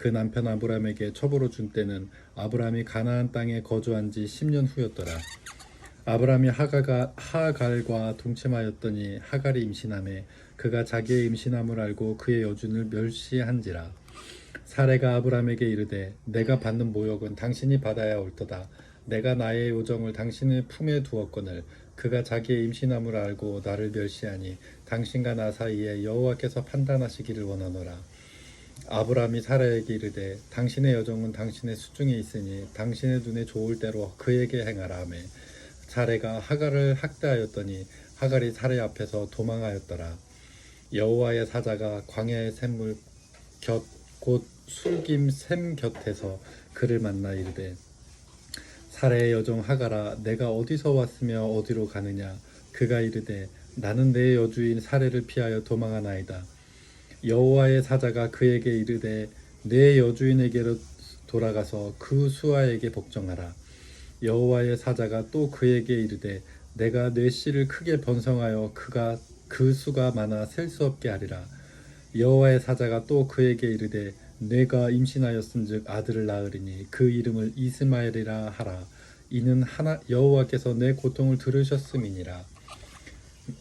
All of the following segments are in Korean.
그 남편 아브라함에게 첩으로 준 때는 아브라함이 가나안 땅에 거주한 지 10년 후였더라. 아브라함이 하가가 하갈과 동침하였더니 하갈이 임신함에 그가 자기의 임신함을 알고 그의 여준을 멸시한지라. 사레가 아브라함에게 이르되 내가 받는 모욕은 당신이 받아야 옳도다. 내가 나의 요정을 당신의 품에 두었거늘 그가 자기의 임신함을 알고 나를 멸시하니 당신과 나 사이에 여호와께서 판단하시기를 원하노라. 아브라함이 사라에게 이르되 당신의 여종은 당신의 수중에 있으니 당신의 눈에 좋을 대로 그에게 행하라 하매 사레가 하갈을 학대하였더니 하갈이 사레 앞에서 도망하였더라. 여호와의 사자가 광야의 샘물 곁 곧 술김 샘 곁에서 그를 만나 이르되 사레의 여종 하갈아 내가 어디서 왔으며 어디로 가느냐? 그가 이르되 나는 내 여주인 사레를 피하여 도망하나이다 여호와의 사자가 그에게 이르되 내 여주인에게로 돌아가서 그 수하에게 복종하라. 여호와의 사자가 또 그에게 이르되 내가 내 씨를 크게 번성하여 그가 그 수가 많아 셀 수 없게 하리라. 여호와의 사자가 또 그에게 이르되 내가 임신하였은즉 아들을 낳으리니 그 이름을 이스마엘이라 하라. 이는 하나 여호와께서 내 고통을 들으셨음이니라.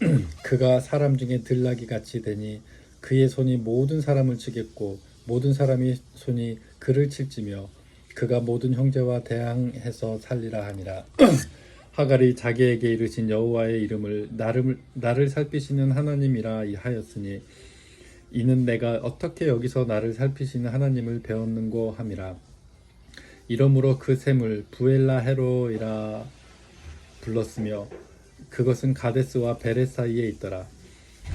그가 사람 중에 들나귀 같이 되니 그의 손이 모든 사람을 치겠고 모든 사람이 손이 그를 칠지며 그가 모든 형제와 대항해서 살리라 하니라. 하갈이 자기에게 이르신 여호와의 이름을 나를 나를 살피시는 하나님이라 하였으니 이는 내가 어떻게 여기서 나를 살피시는 하나님을 배웠는고 함이라. 이러므로 그 샘을 부엘라 헤로이라 불렀으며 그것은 가데스와 베레 사이에 있더라.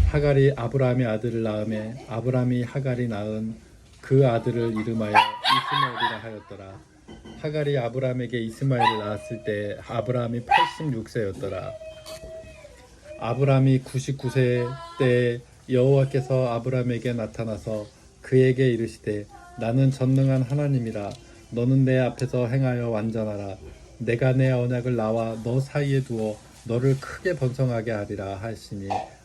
하갈이 아브라함의 아들을 낳음에 아브라함이 하갈이 낳은 그 아들을 이름하여 이스마엘이라 하였더라. 하갈이 아브라함에게 이스마엘을 낳았을 때 아브라함이 86세였더라. 아브라함이 99세 때 여호와께서 아브라함에게 나타나서 그에게 이르시되 나는 전능한 하나님이라 너는 내 앞에서 행하여 완전하라 내가 내 언약을 나와 너 사이에 두어 너를 크게 번성하게 하리라 하시니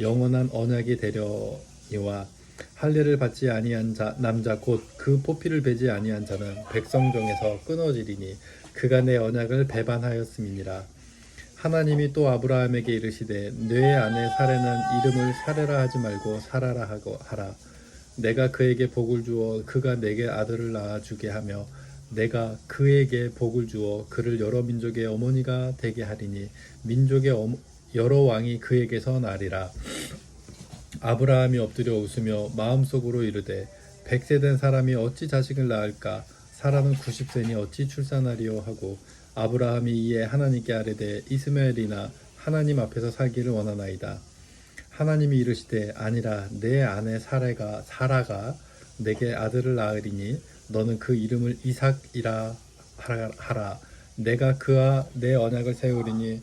영원한 언약이 되려니와 할례를 받지 아니한 자 남자 곧 그 포피를 베지 아니한 자는 백성 중에서 끊어지리니 그가 내 언약을 배반하였음이니라. 하나님이 또 아브라함에게 이르시되 내 아내 사레는 이름을 사레라 하지 말고 사라라 하고 하라. 내가 그에게 복을 주어 그가 내게 아들을 낳아 주게 하며 내가 그에게 복을 주어 그를 여러 민족의 어머니가 되게 하리니 민족의 어머- 여러 왕이 그에게서 나리라 아브라함이 엎드려 웃으며 마음속으로 이르되 백세 된 사람이 어찌 자식을 낳을까 사라는 90세니 어찌 출산하리요 하고 아브라함이 이에 하나님께 아뢰되 이스마엘이나 하나님 앞에서 살기를 원하나이다. 하나님이 이르시되 아니라 내 아내 사라가 사라가 내게 아들을 낳으리니 너는 그 이름을 이삭이라 하라. 내가 그와 내 언약을 세우리니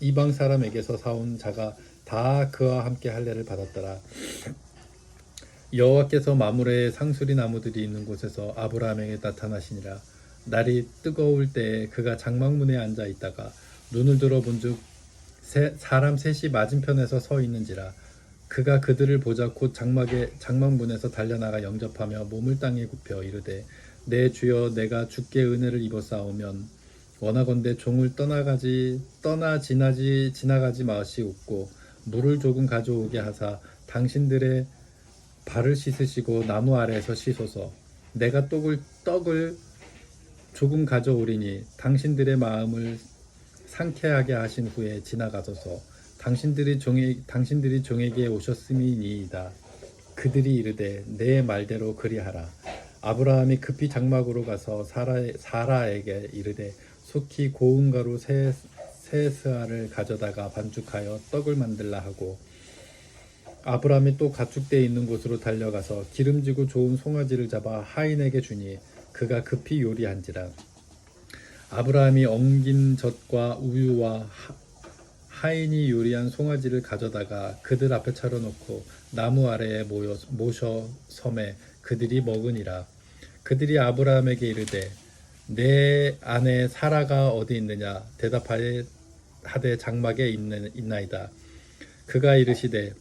이방 사람에게서 사온 자가 다 그와 함께 할례를 받았더라. 여호와께서 마므레의 상수리 나무들이 있는 곳에서 아브라함에게 나타나시니라. 날이 뜨거울 때에 그가 장막문에 앉아 있다가 눈을 들어 본즉 세- 사람 셋이 맞은편에서 서 있는지라. 그가 그들을 보자 곧 장막에 장막문에서 달려나가 영접하며 몸을 땅에 굽혀 이르되 내 주여 내가 주께 은혜를 입어 싸우면 원하건대 종을 떠나가지 떠나 지나지 지나가지 마시옵고 물을 조금 가져오게 하사 당신들의 발을 씻으시고 나무 아래에서 씻소서 내가 떡을 떡을 조금 가져오리니 당신들의 마음을 상쾌하게 하신 후에 지나가소서. 당신들이 종에 당신들이 종에게 오셨음이니이다. 그들이 이르되 내 말대로 그리하라. 아브라함이 급히 장막으로 가서 사라, 사라에게 이르되 속히 고운 가루 세, 세 스아를 가져다가 반죽하여 떡을 만들라 하고 아브라함이 또 가축대 있는 곳으로 달려가서 기름지고 좋은 송아지를 잡아 하인에게 주니 그가 급히 요리한지라. 아브라함이 엉긴 젖과 우유와 하, 하인이 요리한 송아지를 가져다가 그들 앞에 차려놓고 나무 아래에 모여 모셔 섬에 그들이 먹으니라. 그들이 아브라함에게 이르되 내 아내 사라가 어디 있느냐? 대답하되 하되 장막에 있는 있나이다. 그가 이르시되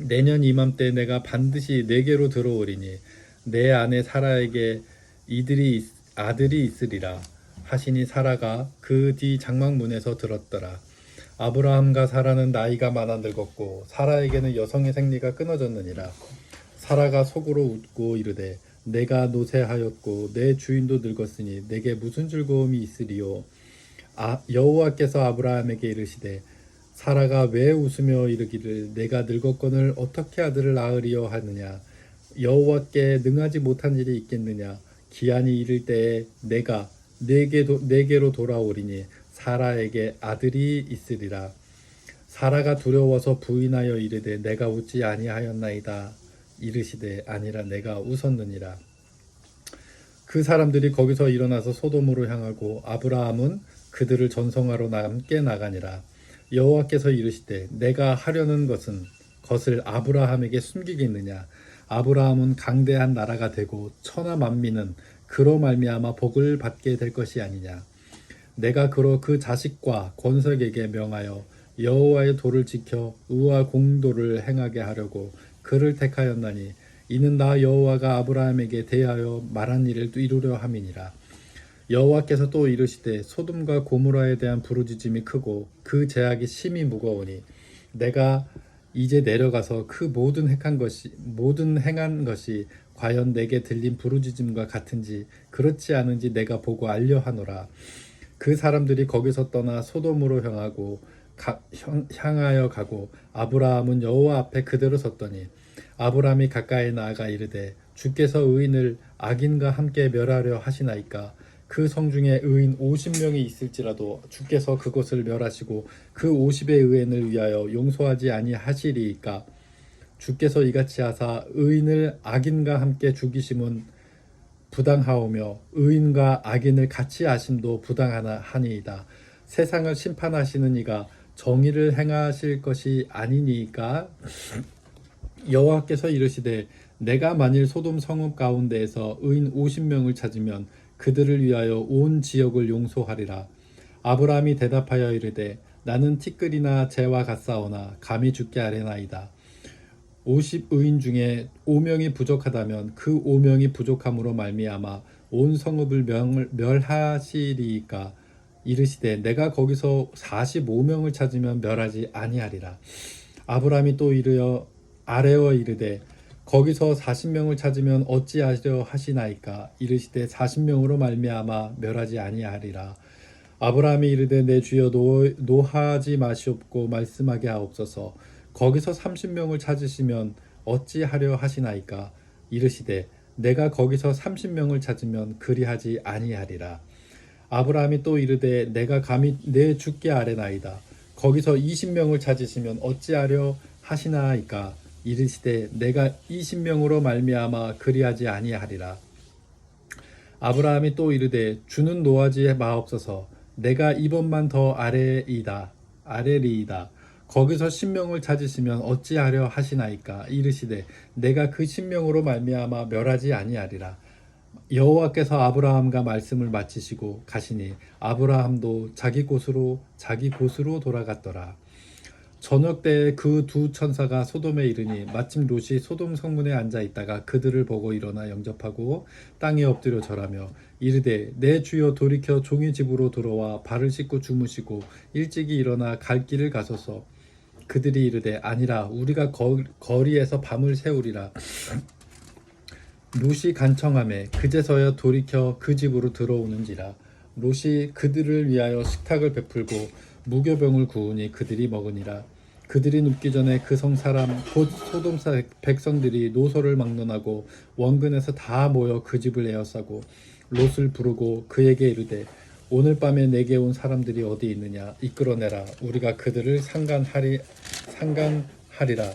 내년 이맘때 내가 반드시 내게로 들어오리니 내 아내 사라에게 이들이 있- 아들이 있으리라 하시니 사라가 그 뒤 장막 문에서 들었더라. 아브라함과 사라는 나이가 많아 늙었고 사라에게는 여성의 생리가 끊어졌느니라. 사라가 속으로 웃고 이르되 내가 노쇠하였고 내 주인도 늙었으니 내게 무슨 즐거움이 있으리요? 아, 여호와께서 아브라함에게 이르시되 사라가 왜 웃으며 이르기를 내가 늙었거늘 어떻게 아들을 낳으리요 하느냐? 여호와께 능하지 못한 일이 있겠느냐? 기한이 이를 때에 내가 내게도 내게로 돌아오리니 사라에게 아들이 있으리라. 사라가 두려워서 부인하여 이르되 내가 웃지 아니하였나이다 이르시되 아니라 내가 웃었느니라. 그 사람들이 거기서 일어나서 소돔으로 향하고 아브라함은 그들을 전성하러 함께 나가니라. 여호와께서 이르시되 내가 하려는 것은 것을 아브라함에게 숨기겠느냐? 아브라함은 강대한 나라가 되고 천하 만민은 그로 말미암아 복을 받게 될 것이 아니냐? 내가 그로 그 자식과 권석에게 명하여 여호와의 도를 지켜 의와 공도를 행하게 하려고 그를 택하였나니 이는 나 여호와가 아브라함에게 대하여 말한 일을 이루려 함이니라. 여호와께서 또 이르시되 소돔과 고모라에 대한 부르짖음이 크고 그 제약이 심히 무거우니 내가 이제 내려가서 그 모든 행한 것이 모든 행한 것이 과연 내게 들린 부르짖음과 같은지 그렇지 않은지 내가 보고 알려 하노라. 그 사람들이 거기서 떠나 소돔으로 향하고 가- 향- 향하여 가고 아브라함은 여호와 앞에 그대로 섰더니 아브라함이 가까이 나아가 이르되 주께서 의인을 악인과 함께 멸하려 하시나이까 그 성 중에 의인 50명이 있을지라도 주께서 그것을 멸하시고 그 50의 의인을 위하여 용서하지 아니하시리이까 주께서 이같이 하사 의인을 악인과 함께 죽이심은 부당하오며 의인과 악인을 같이 하심도 부당하니이다. 세상을 심판하시는 이가 정의를 행하실 것이 아니니까 여호와께서 이르시되 내가 만일 소돔 성읍 가운데에서 의인 50명을 찾으면 그들을 위하여 온 지역을 용서하리라. 아브라함이 대답하여 이르되 나는 티끌이나 재와 같사오나 감히 죽게 아뢰나이다. 50 의인 중에 5명이 부족하다면 그 5명이 부족함으로 말미암아 온 성읍을 멸, 멸하시리이까 이르시되 내가 거기서 45명을 찾으면 멸하지 아니하리라. 아브라함이 또 이르어 아뢰어 이르되 거기서 40명을 찾으면 어찌하려 하시나이까 이르시되 40명으로 말미암아 멸하지 아니하리라. 아브라함이 이르되 내 주여 노, 노하지 마시옵고 말씀하게 하옵소서. 거기서 30명을 찾으시면 어찌하려 하시나이까 이르시되 내가 거기서 30명을 찾으면 그리하지 아니하리라. 아브라함이 또 이르되 내가 감히 내 주께 아뢰나이다. 거기서 20명을 찾으시면 어찌하려 하시나이까? 이르시되 내가 20명으로 말미암아 그리하지 아니하리라. 아브라함이 또 이르되 주는 노하지 마옵소서. 내가 이번만 더 아래이다 아래리이다. 거기서 신명을 찾으시면 어찌하려 하시나이까? 이르시되 내가 그 신명으로 말미암아 멸하지 아니하리라 여호와께서 아브라함과 말씀을 마치시고 가시니 아브라함도 자기 곳으로 자기 곳으로 돌아갔더라. 저녁 때에 그 두 천사가 소돔에 이르니 마침 롯이 소돔 성문에 앉아 있다가 그들을 보고 일어나 영접하고 땅에 엎드려 절하며 이르되 내 주여 돌이켜 종의 집으로 들어와 발을 씻고 주무시고 일찍이 일어나 갈 길을 가소서. 그들이 이르되 아니라 우리가 거, 거리에서 밤을 새우리라 롯이 간청함에 그제서야 돌이켜 그 집으로 들어오는지라 롯이 그들을 위하여 식탁을 베풀고 무교병을 구우니 그들이 먹으니라. 그들이 눕기 전에 그 성 사람 곧 소돔 사 백성들이 노소를 막론하고 원근에서 다 모여 그 집을 에워싸고 롯을 부르고 그에게 이르되 오늘 밤에 내게 온 사람들이 어디 있느냐? 이끌어내라. 우리가 그들을 상간하리 상간하리라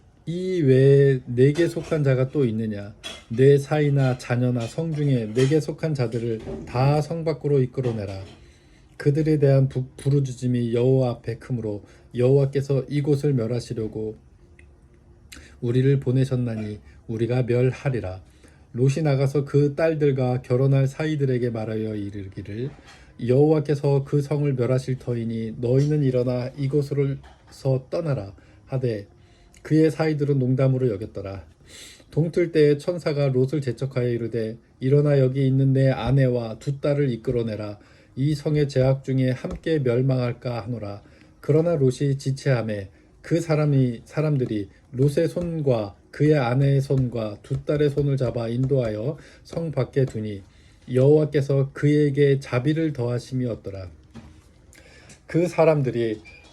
이 외에 내게 속한 자가 또 있느냐? 내 사이나 자녀나 성 중에 내게 속한 자들을 다 성 밖으로 이끌어내라. 그들에 대한 부, 부르짖음이 여호와 앞에 크므로 여호와께서 이곳을 멸하시려고 우리를 보내셨나니 우리가 멸하리라. 롯이 나가서 그 딸들과 결혼할 사이들에게 말하여 이르기를 여호와께서 그 성을 멸하실 터이니 너희는 일어나 이곳으로서 떠나라. 하되 그의 사이들은 농담으로 여겼더라. 동틀 때에 천사가 롯을 재촉하여 이르되 일어나 여기 있는 내 아내와 두 딸을 이끌어내라. 이 성의 제약 중에 함께 멸망할까 하노라. 그러나 롯이 지체함에 그 사람이 사람들이 롯의 손과 그의 아내의 손과 두 딸의 손을 잡아 인도하여 성 밖에 두니 여호와께서 그에게 자비를 더하심이었더라. 그 사람들이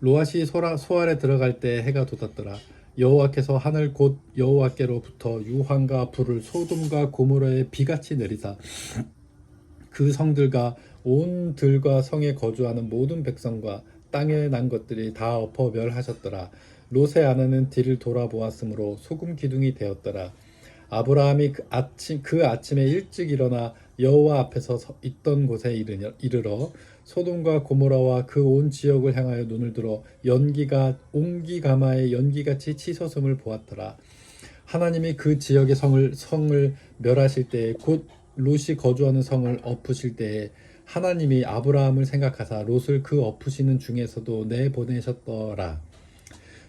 로앗이 소라, 소알에 들어갈 때 해가 돋았더라 여호와께서 하늘 곧 여호와께로부터 유황과 불을 소돔과 고모라에 비같이 내리사 그 성들과 온 들과 성에 거주하는 모든 백성과 땅에 난 것들이 다 엎어 멸하셨더라. 롯의 아내는 뒤를 돌아보았으므로 소금 기둥이 되었더라. 아브라함이 그 아침 그 아침에 일찍 일어나 여호와 앞에서 서 있던 곳에 이르- 이르러 소돔과 고모라와 그 온 지역을 향하여 눈을 들어 연기가 옹기 가마의 연기같이 치솟음을 보았더라. 하나님이 그 지역의 성을 성을 멸하실 때에 곧 롯이 거주하는 성을 엎으실 때에 하나님이 아브라함을 생각하사 롯을 그 엎으시는 중에서도 내 보내셨더라.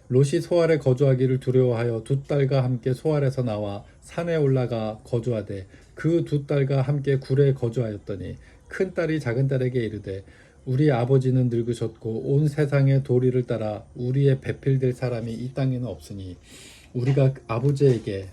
롯이 소알에 거주하기를 두려워하여 두 딸과 함께 소알에서 나와 산에 올라가 거주하되 그 두 딸과 함께 굴에 거주하였더니 큰 딸이 작은 딸에게 이르되 우리 아버지는 늙으셨고 온 세상의 도리를 따라 우리의 배필될 사람이 이 땅에는 없으니 우리가 아버지에게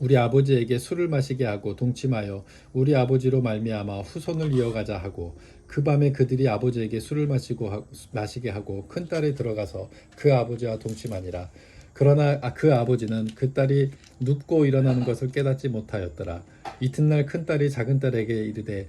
우리 아버지에게 술을 마시게 하고 동침하여 우리 아버지로 말미암아 후손을 이어가자 하고 그 밤에 그들이 아버지에게 술을 마시고 하- 마시게 하고 큰 딸이 들어가서 그 아버지와 동침하니라. 그러나 아- 그 아버지는 그 딸이 눕고 일어나는 것을 깨닫지 못하였더라. 이튿날 큰 딸이 작은 딸에게 이르되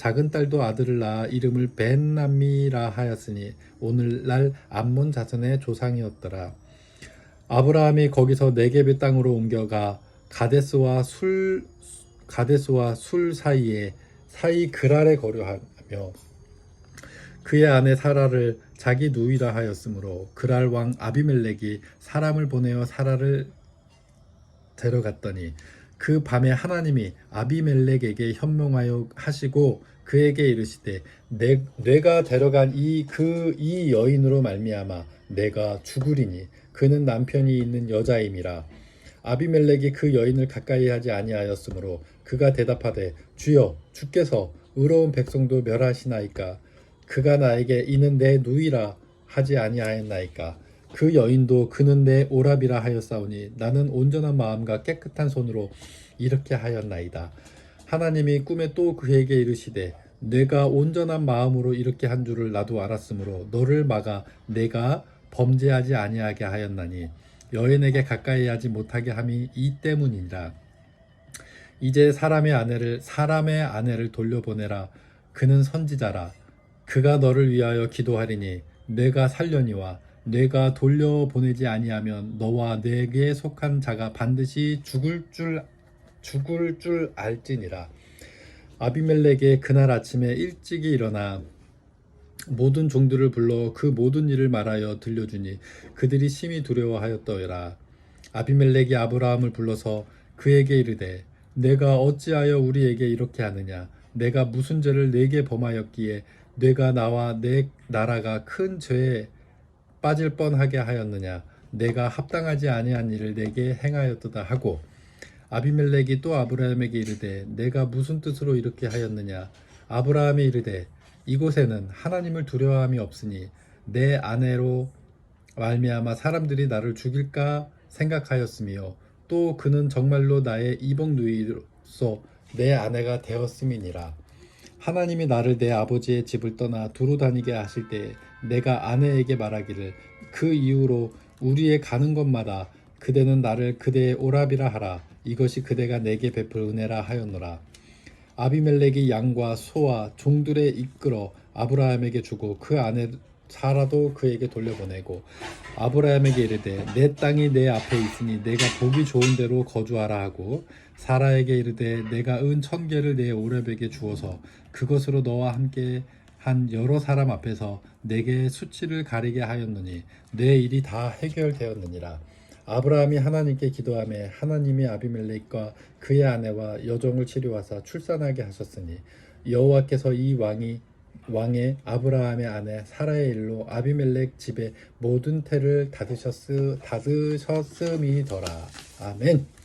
작은 딸도 아들을 낳아 이름을 벤남미라 하였으니 오늘날 암몬 자손의 조상이었더라. 아브라함이 거기서 네겝의 땅으로 옮겨가 가데스와 술 가데스와 술 사이에 사이 그랄에 거류하며 그의 아내 사라를 자기 누이라 하였으므로 그랄 왕 아비멜렉이 사람을 보내어 사라를 데려갔더니 그 밤에 하나님이 아비멜렉에게 현명하여 하시고 그에게 이르시되 내, 내가 데려간 이 그 이 여인으로 말미암아 내가 죽으리니 그는 남편이 있는 여자임이라. 아비멜렉이 그 여인을 가까이 하지 아니하였으므로 그가 대답하되 주여 주께서 의로운 백성도 멸하시나이까? 그가 나에게 이는 내 누이라 하지 아니하였나이까 그 여인도 그는 내 오랍이라 하였사오니 나는 온전한 마음과 깨끗한 손으로 이렇게 하였나이다. 하나님이 꿈에 또 그에게 이르시되 내가 온전한 마음으로 이렇게 한 줄을 나도 알았으므로 너를 막아 내가 범죄하지 아니하게 하였나니 여인에게 가까이 하지 못하게 함이 이 때문이니라. 이제 사람의 아내를 사람의 아내를 돌려보내라. 그는 선지자라. 그가 너를 위하여 기도하리니 내가 살려니와 내가 돌려보내지 아니하면 너와 내게 속한 자가 반드시 죽을 줄 죽을 줄 알지니라. 아비멜렉의 그날 아침에 일찍이 일어나 모든 종들을 불러 그 모든 일을 말하여 들려주니 그들이 심히 두려워하였더라. 아비멜렉이 아브라함을 불러서 그에게 이르되 내가 어찌하여 우리에게 이렇게 하느냐? 내가 무슨 죄를 내게 범하였기에 내가 나와 내 나라가 큰 죄에 빠질 뻔하게 하였느냐. 내가 합당하지 아니한 일을 내게 행하였도다 하고 아비멜렉이 또 아브라함에게 이르되 내가 무슨 뜻으로 이렇게 하였느냐. 아브라함이 이르되 이곳에는 하나님을 두려워함이 없으니 내 아내로 말미암아 사람들이 나를 죽일까 생각하였으며 또 그는 정말로 나의 이복 누이로서 내 아내가 되었음이니라. 하나님이 나를 내 아버지의 집을 떠나 두루 다니게 하실 때 내가 아내에게 말하기를 그 이후로 우리의 가는 곳마다 그대는 나를 그대의 오랍이라 하라. 이것이 그대가 내게 베풀 은혜라 하였노라. 아비멜렉이 양과 소와 종들에 이끌어 아브라함에게 주고 그 아내 사라도 그에게 돌려보내고 아브라함에게 이르되 내 땅이 내 앞에 있으니 내가 보기 좋은 대로 거주하라 하고 사라에게 이르되 내가 은 천 개를 내 오랩에게 주어서 그것으로 너와 함께 한 여러 사람 앞에서 내게 수치를 가리게 하였느니 내 일이 다 해결되었느니라. 아브라함이 하나님께 기도하며 하나님이 아비멜렉과 그의 아내와 여종을 치료하사 출산하게 하셨으니 여호와께서 이 왕이 왕의 아브라함의 아내 사라의 일로 아비멜렉 집에 모든 태를 닫으셨으 닫으셨음이더라. 아멘.